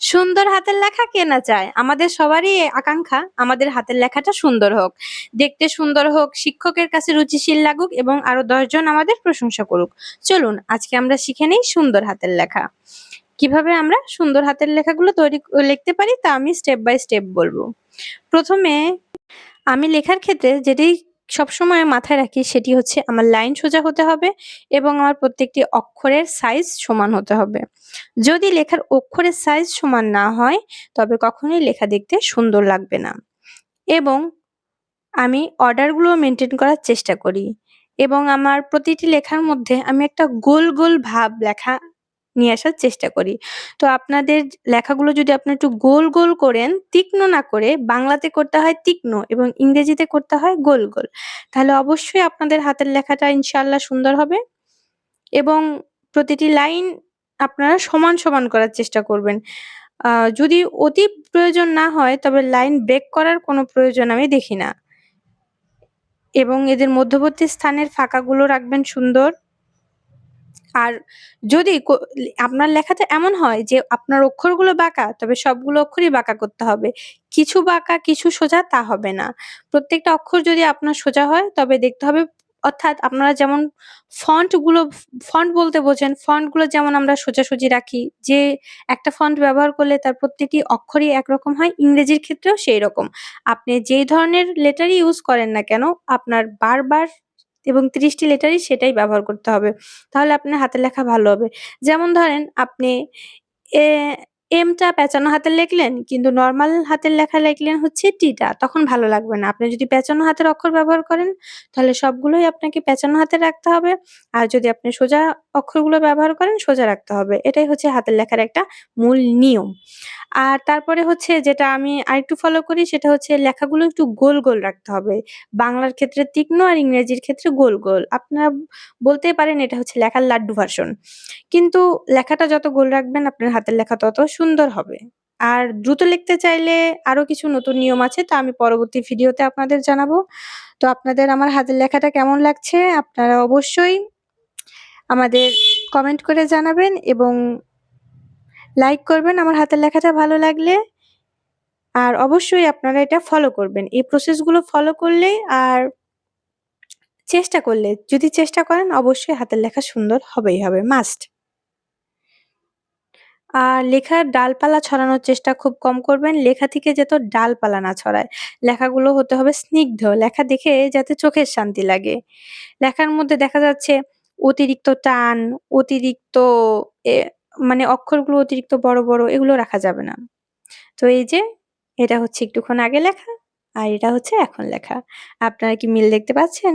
সুন্দর হাতের লেখা কে না চায় আমাদের সবারই আকাঙ্ক্ষা, আমাদের হাতের লেখাটা সুন্দর হোক। দেখতে সুন্দর হোক, শিক্ষকের কাছে রুচিশীল লাগুক এবং আরও দশজন আমাদের প্রশংসা করুক। চলুন, আজকে আমরা শিখে নেই সুন্দর হাতের লেখা। কীভাবে আমরা সুন্দর হাতের লেখাগুলো তৈরি লিখতে পারি তা আমি স্টেপ বাই স্টেপ বলব। প্রথমে আমি লেখার ক্ষেত্রে যেটি সবসময় মাথায় রাখি সেটি হচ্ছে আমার লাইন সোজা হতে হবে এবং আমার প্রত্যেকটি অক্ষরের সাইজ সমান হতে হবে। যদি লেখার অক্ষরের সাইজ সমান না হয়, তবে কখনোই লেখা দেখতে সুন্দর লাগবে না। এবং আমি অর্ডারগুলো মেনটেন করার চেষ্টা করি এবং আমার প্রতিটি লেখার মধ্যে আমি একটা গোল গোল ভাব লেখা নিয়ে আসার চেষ্টা করি। তো আপনাদের লেখাগুলো যদি আপনি একটু গোল গোল করেন, তীক্ষ্ণ না করে, বাংলাতে করতে হয় তীক্ষ্ণ এবং ইংরেজিতে করতে হয় গোল গোল, তাহলে অবশ্যই আপনাদের হাতের লেখাটা ইনশাল্লাহ সুন্দর হবে এবং প্রতিটি লাইন আপনারা সমান সমান করার চেষ্টা করবেন। যদি অতি প্রয়োজন না হয়, তবে লাইন ব্রেক করার কোনো প্রয়োজন আমি দেখি না। এবং এদের মধ্যবর্তী স্থানের ফাঁকাগুলো রাখবেন সুন্দর। আর যদি আপনার লেখাতে এমন হয় যে আপনার অক্ষরগুলো বাঁকা, তবে সবগুলো অক্ষরই বাঁকা করতে হবে। কিছু বাঁকা, কিছু সোজা তা হবে না। প্রত্যেকটা অক্ষর যদি আপনার সোজা হয়, তবে দেখতে হবে, অর্থাৎ আপনারা যেমন ফন্টগুলো ফন্ট বলতে বোঝেন ফন্টগুলো যেমন আমরা সোজাসুজি রাখি, যে একটা ফন্ট ব্যবহার করলে তার প্রত্যেকটি অক্ষরই একরকম হয়, ইংরেজির ক্ষেত্রেও সেই রকম। আপনি যেই ধরনের লেটারই ইউজ করেন না কেন, আপনার বারবার এবং ত্রিশটি লেটারই সেটাই ব্যবহার করতে হবে। তাহলে আপনার হাতের লেখা ভালো হবে। যেমন ধরেন, আপনি এমটা পেঁচানো হাতের লিখলেন, কিন্তু নর্মাল হাতের লেখা লিখলেন হচ্ছে টিটা তখন ভালো লাগবে না। আপনি যদি পেঁচানো হাতের অক্ষর ব্যবহার করেন, তাহলে সবগুলোই আপনাকে পেঁচানো হাতে রাখতে হবে। আর যদি আপনি সোজা অক্ষরগুলো ব্যবহার করেন, সোজা রাখতে হবে। এটাই হচ্ছে হাতের লেখার একটা মূল নিয়ম। আর তারপরে হচ্ছে যেটা আমি আরেকটু ফলো করি, সেটা হচ্ছে লেখাগুলো একটু গোল গোল রাখতে হবে। বাংলার ক্ষেত্রে তীক্ষ্ণ আর ইংরেজির ক্ষেত্রে গোল গোল। আপনারা বলতেই পারেন এটা হচ্ছে লেখার লাড্ডু ভার্সন কিন্তু লেখাটা যত গোল রাখবেন, আপনার হাতের লেখা তত সুন্দর হবে। আর দ্রুত লিখতে চাইলে আরও কিছু নতুন নিয়ম আছে, তা আমি পরবর্তী ভিডিওতে আপনাদের জানাব। তো আপনাদের আমার হাতের লেখাটা কেমন লাগছে, আপনারা অবশ্যই আমাদের কমেন্ট করে জানাবেন এবং লাইক করবেন। আমার হাতের লেখাটা ভালো লাগলে আর অবশ্যই আপনারা এটা ফলো করবেন। এই প্রসেসগুলো ফলো করলেই আর চেষ্টা করলে, যদি চেষ্টা করেন অবশ্যই হাতের লেখা সুন্দর হবেই হবে মাস্ট আর লেখার ডালপালা ছড়ানোর চেষ্টা খুব কম করবেন। লেখা থেকে যাতে ডালপালা না ছড়ায়, লেখাগুলো হতে হবে স্নিগ্ধ। লেখা দেখে যাতে চোখের শান্তি লাগে। লেখার মধ্যে দেখা যাচ্ছে অতিরিক্ত টান অতিরিক্ত এ, মানে অক্ষরগুলো অতিরিক্ত বড় বড় এগুলো রাখা যাবে না। তো এই যে এটা হচ্ছে একটুক্ষণ আগে লেখা আর এটা হচ্ছে এখন লেখা। আপনারা কি মিল দেখতে পাচ্ছেন?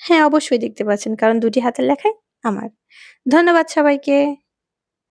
হ্যাঁ অবশ্যই দেখতে পাচ্ছেন কারণ দুটি হাতের লেখাই আমার। ধন্যবাদ সবাইকে।